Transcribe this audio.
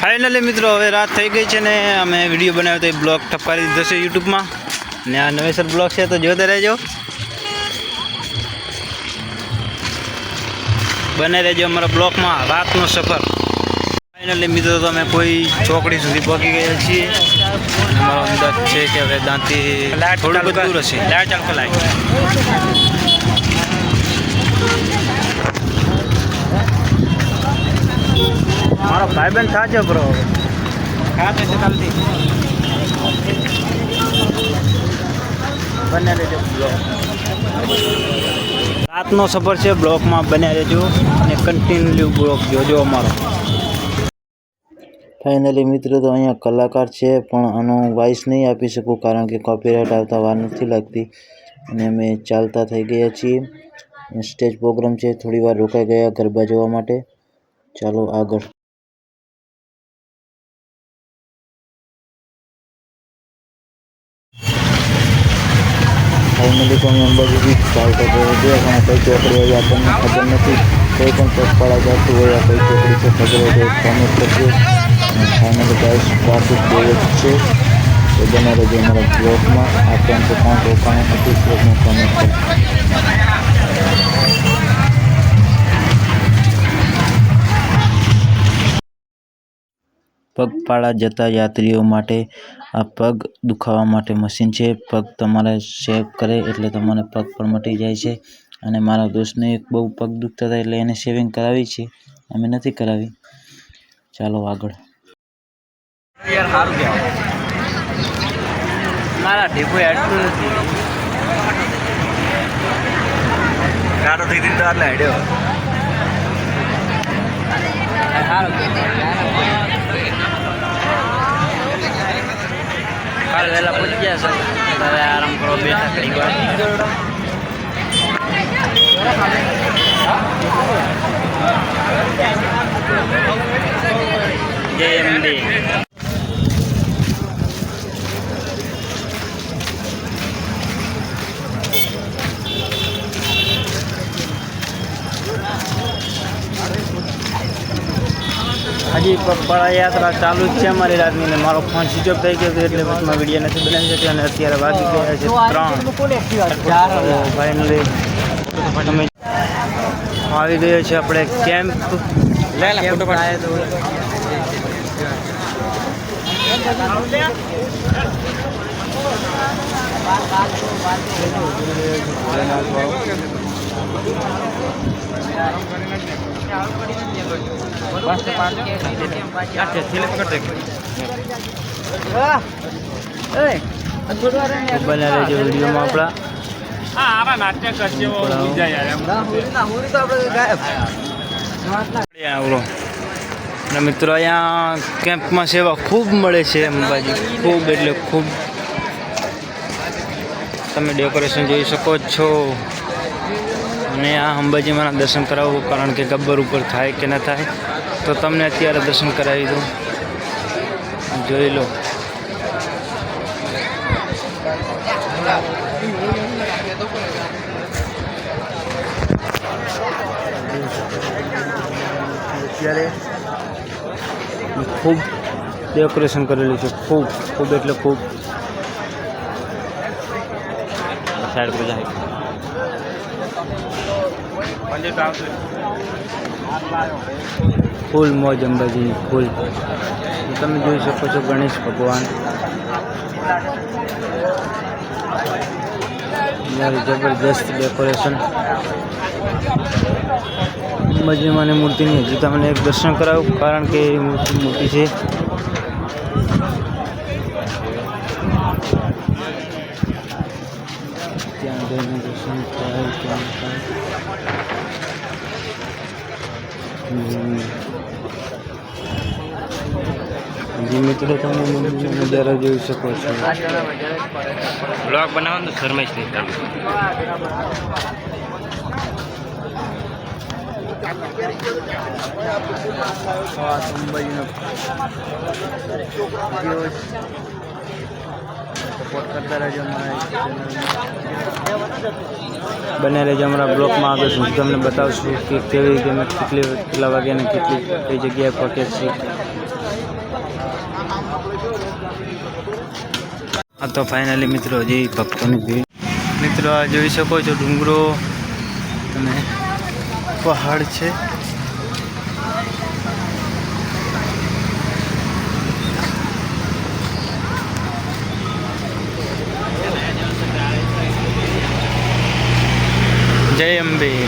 Finally મિત્રો હવે રાત થઈ ગઈ છે ને અમે વીડિયો બનાવ્યો તો એ બ્લોગ ઠપકારી દીધો છે યુટ્યુબમાં. ને આ નવેસર બ્લોગ છે તો જોતા રહેજો. બને રહેજો અમારા બ્લોકમાં રાતનો સફર. ફાઇનલી મિત્રો તો અમે કોઈ ચોકડી સુધી પહોંચી ગયા છીએ. અમારો અંદાજ છે કે હવે દાંતી થોડુંક દૂર હશે. લાઈટ ચાલકો લાઈટ. મારો ભાઈબંધ સાચો બ્રો બને રહેજો રાતનો સફર છે બ્લોકમાં બન્યા રહેજો અને કન્ટિન્યુ બ્લોક જોજો અમારો. ફાઇનલી મિત્રો તો અહીંયા કલાકાર છે પણ આનો વોઇસ નહીં આપી શકું કારણ કે કોપીરાઇટ આવતા વાર નથી લાગતી. અને અમે ચાલતા થઈ ગયા છીએ. સ્ટેજ પ્રોગ્રામ છે થોડી વાર રોકાઈ ગયા ગરબા જોવા માટે. ચાલો આગળ. ફાઇનલી તો મેમ્બર અંબાજી ચાલતો જવા છે પણ કઈ ચોકડી હોય આપણને ખબર નથી. કોઈ પણ પગપાળા જતું હોય આ કઈ ચોકડી છે ખબર હોય તો કોમેન્ટ કરજો. ફાઇનલી ગાઈસ ટ્રાફિક બહુ જ છે. તો બને જે અમારા બ્લોકમાં આ ટાઈમ તો કોણ રોકાણ હતું પગપાળા જતા યાત્રીઓ માટે આ પગ દુખાવા માટે મશીન છે. પગ તમારે સેવ કરે એટલે તમારે પગ પણ મટી જાય છે. અને મારા દોસ્તને એક બહુ પગ દુખતા હતા એટલે એને સેવિંગ કરાવી છે. અમે નથી કરાવી. ચાલો આગળ. મારા ઢીપો હેડતું નથી ગાડો થઈ દીધો એટલે હેડ્યો કાલ વહેલા પહોંચી ગયા છે હવે આરામ કરો બેઠા કરી જય એમડી હજી પદયાત્રા યાત્રા ચાલુ જ છે અમારી રાતની ને મારો ફોન સ્વિચ ઓફ થઈ ગયો હતો એટલે બસમાં વીડિયો નથી બનાવી શક્યો અને અત્યારે વાગી ગયા છે ત્રણ. ફાઇનલી તમે આવી ગયો છે આપણે કેમ્પ કેમ્પ મિત્રો અહીંયા કેમ્પમાં સેવા ખૂબ મળે છે, અંબાજી. ખૂબ એટલે ખૂબ. તમે ડેકોરેશન જોઈ શકો છો. અને આ અંબાજીમાંના દર્શન કરાવવું કારણ કે ગબ્બર ઉપર થાય કે ન થાય તો તમને અત્યારે દર્શન કરાવી દઉં. જોઈ લો. અત્યારે ખૂબ ડેકોરેશન કરેલું છે. ખૂબ ખૂબ એટલે ખૂબ. સાઈડ પર જાય ફૂલ મોજ અંબાજી ફૂલ. તમે જોઈ શકો છો ગણેશ ભગવાન. મારી જબરદસ્ત ડેકોરેશન. અંબાજીમાંની મૂર્તિની હજી તમને એક દર્શન કરાવું, કારણ કે એ મૂર્તિ મોટી છે. ત્યાં દર્શન થાય ત્યાં જી મિત્રો તમે મંદિરનો નજારો જોઈ શકો છો. બ્લોગ બનાવવાનું તો શરમાઈશ નહીં આ દિવસ સપોર્ટ કરતા રહેજો બને રહેજો અમારા બ્લોકમાં આગળ હું તમને બતાવશું કે કેવી રીતે અમે કેટલી કેટલા વાગે કેટલી કઈ જગ્યાએ પહોંચે છે. આ તો ફાઇનલી મિત્રો, હજી ભક્તોની ભીડ. મિત્રો જોઈ શકો છો ડુંગરો. અને પહાડ છે. JMB.